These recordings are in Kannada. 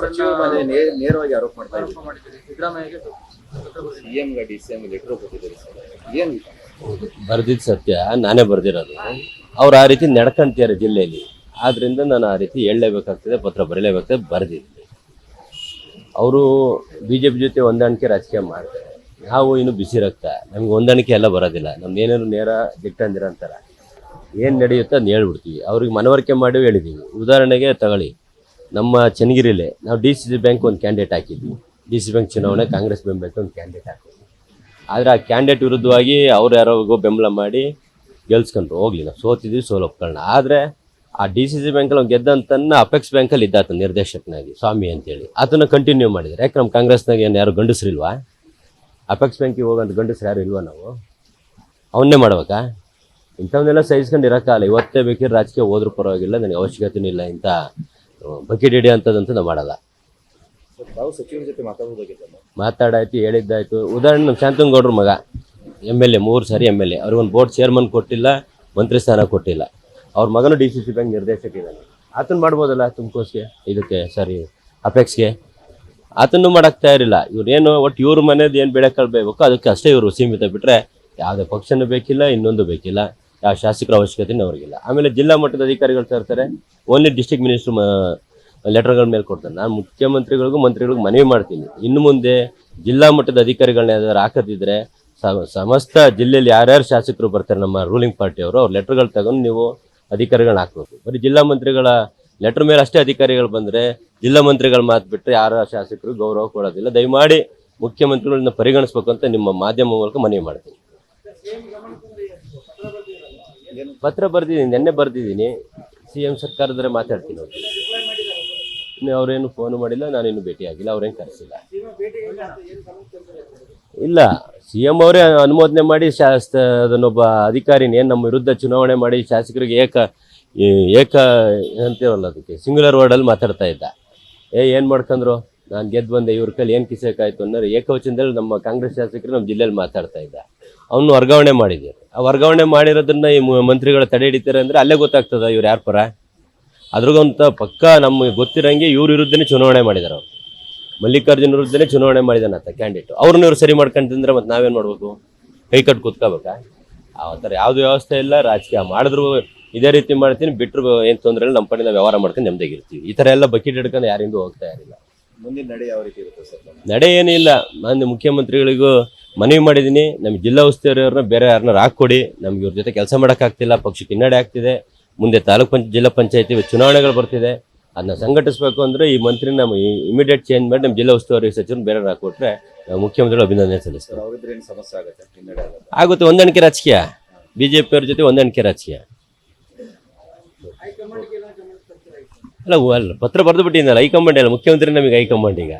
ಸಚಿವ ಮೇಲೆ ನೇರವಾಗಿ ಆರೋಪ ಮಾಡ್ತಾ ಇದ್ದೀವಿ ಮಾಡಿದ್ದೀರಿ. ಸಿದ್ದರಾಮಯ್ಯಗೆ CM D C M letter ಕೊಟ್ಟಿದ್ದಾರೆ ಸರ್. ಏನ್ ಬರ್ದಿದ್ದು ಸತ್ಯ ನಾನೇ ಬರ್ದಿರೋದು. ಅವ್ರು ಆ ರೀತಿ ನಡ್ಕೊಂತಿದ್ದಾರೆ ಜಿಲ್ಲೆಯಲ್ಲಿ. ಆದ್ರಿಂದ ನಾನು ಆ ರೀತಿ ಹೇಳಲೇಬೇಕಾಗ್ತದೆ ಪತ್ರ ಬರೀಲೇಬೇಕಾಗ್ತದೆ ಬರ್ದಿದ್ದೆ ಅವರು ಬಿ ಜೆ ಪಿ ಜೊತೆ ಹೊಂದಾಣಿಕೆ ರಾಜಕೀಯ ಮಾಡ್ತಾರೆ. ನಾವು ಇನ್ನು ಬಿಸಿ ರಕ್ತ. ನಮ್ಗೆ ಹೊಂದಾಣಿಕೆ ಎಲ್ಲ ಬರೋದಿಲ್ಲ. ನಮ್ದು ಏನೇನು ನೇರ ದಿಟ್ಟಂದಿರ ಅಂತಾರೆ. ಏನು ನಡೆಯುತ್ತೆ ಅದನ್ನ ಹೇಳ್ಬಿಡ್ತೀವಿ. ಅವ್ರಿಗೆ ಮನವರಿಕೆ ಮಾಡಿ ಹೇಳಿದ್ದೀವಿ ಉದಾಹರಣೆಗೆ ತಗೊಳ್ಳಿ. ನಮ್ಮ ಚನ್ನಗಿರಿಲೆ ನಾವು ಡಿ ಸಿ ಸಿ ಬ್ಯಾಂಕ್ ಒಂದು ಕ್ಯಾಂಡಿಡೇಟ್ ಹಾಕಿದ್ವಿ. ಡಿ ಸಿ ಬ್ಯಾಂಕ್ ಚುನಾವಣೆ ಕಾಂಗ್ರೆಸ್ ಬೆಂಬಲಕ್ಕೆ ಒಂದು ಕ್ಯಾಂಡಿಡೇಟ್ ಹಾಕಿದ್ವಿ. ಆದರೆ ಆ ಕ್ಯಾಂಡಿಡೇಟ್ ವಿರುದ್ಧವಾಗಿ ಅವ್ರು ಯಾರೋ ಬೆಂಬಲ ಮಾಡಿ ಗೆಲ್ಸ್ಕೊಂಡ್ರು. ಹೋಗ್ಲಿ, ನಾವು ಸೋತಿದ್ವಿ, ಸೋಲು ಒಪ್ಕೊಳ್ಳೋಣ ಆದರೆ ಆ ಡಿ ಸಿ ಸಿ ಬ್ಯಾಂಕಲ್ಲಿ ಅವ್ನು ಗೆದ್ದಂತನ್ನ ಅಪೆಕ್ಸ್ ಬ್ಯಾಂಕಲ್ಲಿ ಇದ್ದಾತ ನಿರ್ದೇಶಕನಾಗಿ, ಸ್ವಾಮಿ ಅಂತೇಳಿ. ಅದನ್ನು ಕಂಟಿನ್ಯೂ ಮಾಡಿದ್ದಾರೆ. ಯಾಕೆ ನಮ್ಮ ಕಾಂಗ್ರೆಸ್ನಾಗ ಏನು ಯಾರು ಗಂಡಸ್ರಿಲ್ವಾ? ಅಪೆಕ್ಸ್ ಬ್ಯಾಂಕಿಗೆ ಹೋಗೋಂಥ ಗಂಡಸ್ರು ಯಾರು ಇಲ್ವಾ ನಾವು? ಅವನ್ನೇ ಮಾಡ್ಬೇಕಾ? ಇಂಥವನ್ನೆಲ್ಲ ಸಹಿಸ್ಕೊಂಡು ಇರೋಕ್ಕಾಗಲ್ಲ. ಇವತ್ತೇ ಬೇಕಿದ್ರೆ ರಾಜಕೀಯ ಹೋದ್ರೂ ಪರವಾಗಿಲ್ಲ, ನನಗೆ ಅವಶ್ಯಕತೆ ಇಲ್ಲ ಇಂಥ ಬಕೆಟ್ ಹಿಡಿ ಅಂತದಂತ ನಾವು ಮಾಡಲ್ಲ. ತಾವು ಸಚಿವರ ಜೊತೆ ಮಾತಾಡಾಯ್ತು ಹೇಳಿದ್ದಾಯ್ತು. ಉದಾಹರಣೆ ನಮ್ಮ ಶಾಂತನಗೌಡ್ರ ಮಗ ಎಂ ಎಲ್ ಎ ಮೂರು ಸಾರಿ ಎಂ ಎಲ್ ಎ ಅವ್ರಿಗೊಂದು ಬೋರ್ಡ್ ಚೇರ್ಮನ್ ಕೊಟ್ಟಿಲ್ಲ ಮಂತ್ರಿ ಸ್ಥಾನ ಕೊಟ್ಟಿಲ್ಲ. ಅವ್ರ ಮಗನು ಡಿ ಸಿ ಸಿ ಬ್ಯಾಂಕ್ ನಿರ್ದೇಶಕ ಇದ್ದಾನೆ. ಆತನ ಮಾಡ್ಬೋದಲ್ಲ ತುಮಕೋಸ್ಗೆ ಇದಕ್ಕೆ ಸರಿ ಅಪೆಕ್ಸ್ಗೆ ಆತನ್ನು ಮಾಡಕ್ ತಯಾರಿಲ್ಲ. ಇವ್ರೇನು ಒಟ್ಟು ಇವ್ರ ಮನೇದು ಏನು ಬೆಳೆ ಕಳ್ಬೇಕು ಅದಕ್ಕೆ ಅಷ್ಟೇ ಇವರು ಸೀಮಿತ ಬಿಟ್ಟರೆ ಯಾವುದೇ ಪಕ್ಷನೂ ಬೇಕಿಲ್ಲ ಇನ್ನೊಂದು ಬೇಕಿಲ್ಲ. ಯಾವ ಶಾಸಕರ ಅವಶ್ಯಕತೆ ಅವ್ರಿಗಿಲ್ಲ. ಆಮೇಲೆ ಜಿಲ್ಲಾ ಮಟ್ಟದ ಅಧಿಕಾರಿಗಳು ತರ್ತಾರೆ ಓನ್ಲಿ ಡಿಸ್ಟ್ರಿಕ್ಟ್ ಮಿನಿಸ್ಟರ್ ಲೆಟರ್ಗಳ ಮೇಲೆ ಕೊಡ್ತಾರೆ. ನಾನು ಮುಖ್ಯಮಂತ್ರಿಗಳಿಗೂ ಮಂತ್ರಿಗಳಿಗೂ ಮನವಿ ಮಾಡ್ತೀನಿ. ಇನ್ನು ಮುಂದೆ ಜಿಲ್ಲಾ ಮಟ್ಟದ ಅಧಿಕಾರಿಗಳನ್ನ ಯಾವ್ದಾದ್ರು ಹಾಕದಿದ್ರೆ ಸಮಸ್ತ ಜಿಲ್ಲೆಯಲ್ಲಿ ಯಾರ್ಯಾರು ಶಾಸಕರು ಬರ್ತಾರೆ, ನಮ್ಮ ರೂಲಿಂಗ್ ಪಾರ್ಟಿಯವರು ಅವ್ರ ಲೆಟರ್ಗಳು ತಗೊಂಡು ನೀವು ಅಧಿಕಾರಿಗಳನ್ನ ಹಾಕಬೇಕು. ಬರೀ ಜಿಲ್ಲಾ ಮಂತ್ರಿಗಳ ಲೆಟರ್ ಮೇಲೆ ಅಷ್ಟೇ ಅಧಿಕಾರಿಗಳು ಬಂದರೆ ಜಿಲ್ಲಾ ಮಂತ್ರಿಗಳು ಮಾತು ಬಿಟ್ಟರೆ ಯಾರ ಶಾಸಕರು ಗೌರವ ಕೊಡೋದಿಲ್ಲ. ದಯಮಾಡಿ ಮುಖ್ಯಮಂತ್ರಿಗಳನ್ನ ಪರಿಗಣಿಸ್ಬೇಕು ಅಂತ ನಿಮ್ಮ ಮಾಧ್ಯಮ ಮೂಲಕ ಮನವಿ ಮಾಡ್ತೀನಿ. ಪತ್ರ ಬರ್ದಿದ್ದೀನಿ, ನೆನ್ನೆ ಬರ್ದಿದ್ದೀನಿ. ಸಿ ಎಂ ಸರ್ಕಾರದ್ರೆ ಮಾತಾಡ್ತೀನಿ ಅವ್ರು. ಇನ್ನು ಅವ್ರೇನು ಫೋನ್ ಮಾಡಿಲ್ಲ ನಾನೇನು ಭೇಟಿ ಆಗಿಲ್ಲ ಅವ್ರೇನು ಕರೆಸಿಲ್ಲ. ಇಲ್ಲ, ಸಿ ಎಂ ಅವರೇ ಅನುಮೋದನೆ ಮಾಡಿ ಶಾಸ ಅದನ್ನೊಬ್ಬ ಅಧಿಕಾರಿನೇ ನಮ್ಮ ವಿರುದ್ಧ ಚುನಾವಣೆ ಮಾಡಿ ಶಾಸಕರಿಗೆ ಏಕ ಏಕ ಅಂತೀವಲ್ಲ ಅದಕ್ಕೆ ಸಿಂಗುಲರ್ ವರ್ಡಲ್ಲಿ ಮಾತಾಡ್ತಾ ಇದ್ದ. ಏ, ಏನು ಮಾಡ್ಕೊಂಡ್ರು ನಾನು ಗೆದ್ದು ಬಂದೆ, ಇವ್ರ ಕೈಲಿ ಏನು ಕಿಸಕಾಯ್ತು ಅನ್ನೋರು ಏಕವಚನದಲ್ಲಿ ನಮ್ಮ ಕಾಂಗ್ರೆಸ್ ಶಾಸಕರು ನಮ್ಮ ಜಿಲ್ಲೆಯಲ್ಲಿ ಮಾತಾಡ್ತಾ ಇದ್ದ. ಅವನು ವರ್ಗಾವಣೆ ಮಾಡಿದ್ದೀರಿ. ವರ್ಗಾವಣೆ ಮಾಡಿರೋದನ್ನ ಈ ಮಂತ್ರಿಗಳು ತಡೆ ಹಿಡಿತಾರೆ ಅಂದ್ರೆ ಅಲ್ಲೇ ಗೊತ್ತಾಗ್ತದ ಇವ್ರು ಯಾರ ಪರ? ಅದ್ರಾಗಂತ ಪಕ್ಕ ನಮ್ಗೆ ಗೊತ್ತಿರಂಗೆ ಇವ್ರ ವಿರುದ್ಧನೇ ಚುನಾವಣೆ ಮಾಡಿದಾರೆ ಅವ್ರು. ಮಲ್ಲಿಕಾರ್ಜುನ ವಿರುದ್ಧನೇ ಚುನಾವಣೆ ಮಾಡಿದಾನ ಅಂತ ಕ್ಯಾಂಡಿಡೇಟ್ ಅವ್ರನ್ನ ಇವ್ರು ಸರಿ ಮಾಡ್ಕೊಂತಂದ್ರೆ ಮತ್ತೆ ನಾವೇನು ಮಾಡ್ಬೇಕು? ಕೈ ಕಟ್ಟು ಕೂತ್ಕೋಬೇಕಾ? ಆ ಥರ ಯಾವ್ದು ವ್ಯವಸ್ಥೆ ಇಲ್ಲ ರಾಜಕೀಯ ಮಾಡಿದ್ರು ಇದೇ ರೀತಿ ಮಾಡ್ತೀನಿ ಬಿಟ್ಟರು ಏನು ತೊಂದರೆ ಇಲ್ಲ ನಮ್ಮ ಕಡೆಯಿಂದ ವ್ಯವಹಾರ ಮಾಡ್ಕೊಂಡು ನೆಮ್ಮದಿಗಿರ್ತೀವಿ ಈ ಥರ ಎಲ್ಲ ಬಕೆಟ್ ಹಿಡ್ಕೊಂಡು ಯಾರಿಂದೂ ಹೋಗ್ತಾ ಇರಲಿಲ್ಲ ಮುಂದಿನ ನಡೆ ಯಾವ ರೀತಿ ಇರುತ್ತೆ ಸರ್? ನಡೆ ಏನಿಲ್ಲ. ನಾನು ಮುಖ್ಯಮಂತ್ರಿಗಳಿಗೂ ಮನವಿ ಮಾಡಿದ್ದೀನಿ ನಮ್ಮ ಜಿಲ್ಲಾ ಉಸ್ತುವಾರಿಯವ್ರನ್ನ ಬೇರೆ ಯಾರನ್ನ ಹಾಕ್ಕೊಡಿ ನಮ್ಗೆ ಇವ್ರ ಜೊತೆ ಕೆಲಸ ಮಾಡೋಕ್ಕಾಗ್ತಿಲ್ಲ. ಪಕ್ಷಕ್ಕೆ ಹಿನ್ನಡೆ ಆಗ್ತಿದೆ. ಮುಂದೆ ತಾಲೂಕು ಪಂಚ ಜಿಲ್ಲಾ ಪಂಚಾಯತಿ ಚುನಾವಣೆಗಳು ಬರ್ತಿದೆ. ಅದನ್ನ ಸಂಘಟಿಸಬೇಕು ಅಂದರೆ ಈ ಮಂತ್ರಿ ನಮ್ಮ ಇಮಿಡಿಯೇಟ್ ಚೇಂಜ್ ಮಾಡಿ ನಮ್ಮ ಜಿಲ್ಲಾ ಉಸ್ತುವಾರಿ ಸಚಿವರು ಬೇರೆ ಹಾಕೊಟ್ರೆ ನಾವು ಮುಖ್ಯಮಂತ್ರಿಗಳು ಅಭಿನಂದನೆ ಸಲ್ಲಿಸ್ತಾರೆ ಸಮಸ್ಯೆ ಆಗುತ್ತೆ? ಆಗುತ್ತೆ. ಹೊಂದಾಣಿಕೆ ರಾಜಕೀಯ. ಬಿ ಜೆ ಪಿಯವ್ರ ಜೊತೆ ಹೊಂದಾಣಿಕೆ ರಾಜಕೀಯ. ಅಲ್ಲ ಅಲ್ಲ ಪತ್ರ ಬರೆದು ಬಿಟ್ಟಿದ್ದಲ್ಲ ಹೈಕಮಾಂಡ್ ಅಲ್ಲ ಮುಖ್ಯಮಂತ್ರಿ ನಮಗೆ ಹೈಕಮಾಂಡ್ ಈಗ.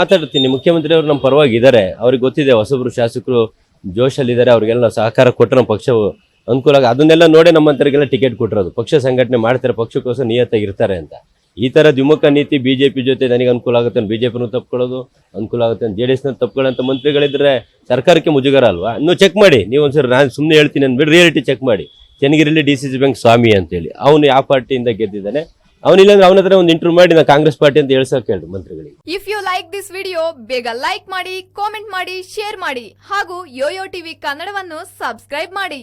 ಮಾತಾಡ್ತೀನಿ. ಮುಖ್ಯಮಂತ್ರಿ ಅವರು ನಮ್ಮ ಪರವಾಗಿ ಇದ್ದಾರೆ ಅವ್ರಿಗೆ ಗೊತ್ತಿದೆ ಹೊಸಬ್ರು ಶಾಸಕರು ಜೋಶಲ್ಲಿದ್ದಾರೆ. ಅವ್ರಿಗೆಲ್ಲ ಸಹಕಾರ ಕೊಟ್ಟರೆ ನಮ್ಮ ಪಕ್ಷ ಅನುಕೂಲ ಆಗ, ಅದನ್ನೆಲ್ಲ ನೋಡಿ ನಮ್ಮಂತರಿಗೆಲ್ಲ ಟಿಕೆಟ್ ಕೊಟ್ಟಿರೋದು. ಪಕ್ಷ ಸಂಘಟನೆ ಮಾಡ್ತಾರೆ, ಪಕ್ಷಕ್ಕೋಸ್ಕರ ನಿಯತ್ತಾಗಿ ಇರ್ತಾರೆ ಅಂತ. ಈ ಥರ ದ್ವಿಮುಖ ನೀತಿ ಬಿ ಜೆ ಪಿ ಜೊತೆ ನನಗೆ ಅನುಕೂಲ ಆಗುತ್ತೆ ಅಂತ ಬಿ ಜೆ ಪಿನೂ ತಪ್ಕೊಳ್ಳೋದು, ಅನುಕೂಲ ಆಗುತ್ತೆ ಅಂತ ಜೆ ಡಿ ಎಸ್ನ ತಪ್ಕೊಳ್ಳೋಂಥ ಮಂತ್ರಿಗಳಿದ್ರೆ ಸರ್ಕಾರಕ್ಕೆ ಮುಜುಗರ ಅಲ್ವಾ? ಇನ್ನೂ ಚೆಕ್ ಮಾಡಿ. ನೀವು ಒಂದ್ಸರಿ ನಾನು ಸುಮ್ಮನೆ ಹೇಳ್ತೀನಿ ಅಂದ್ಬಿಟ್ಟು ರಿಯಾಲಿಟಿ ಚೆಕ್ ಮಾಡಿ. ಚೆನ್ನಗಿರಿಲಿ ಡಿ ಸಿ ಸಿ ಬ್ಯಾಂಕ್ ಸ್ವಾಮಿ ಅಂತೇಳಿ. ಅವನು ಯಾವ ಪಾರ್ಟಿಯಿಂದ ಗೆದ್ದಿದ್ದಾನೆ? ಅವನಿಲ್ಲಾಂದ್ರೆ ಅವನ ಹತ್ರ ಒಂದು ಇಂಟರ್ವ್ಯೂ ಮಾಡಿ ನಾ ಕಾಂಗ್ರೆಸ್ ಪಾರ್ಟಿ ಅಂತ ಹೇಳ್ಸಕ್ ಹೇಳಿ ಮಂತ್ರಿಗಳಿಗೆ. If you like this video ಬೇಗ ಲೈಕ್ ಮಾಡಿ ಕಾಮೆಂಟ್ ಮಾಡಿ ಶೇರ್ ಮಾಡಿ ಹಾಗೂ ಯೋಯೋ ಟಿವಿ ಕನ್ನಡವನ್ನು ಸಬ್ಸ್ಕ್ರೈಬ್ ಮಾಡಿ.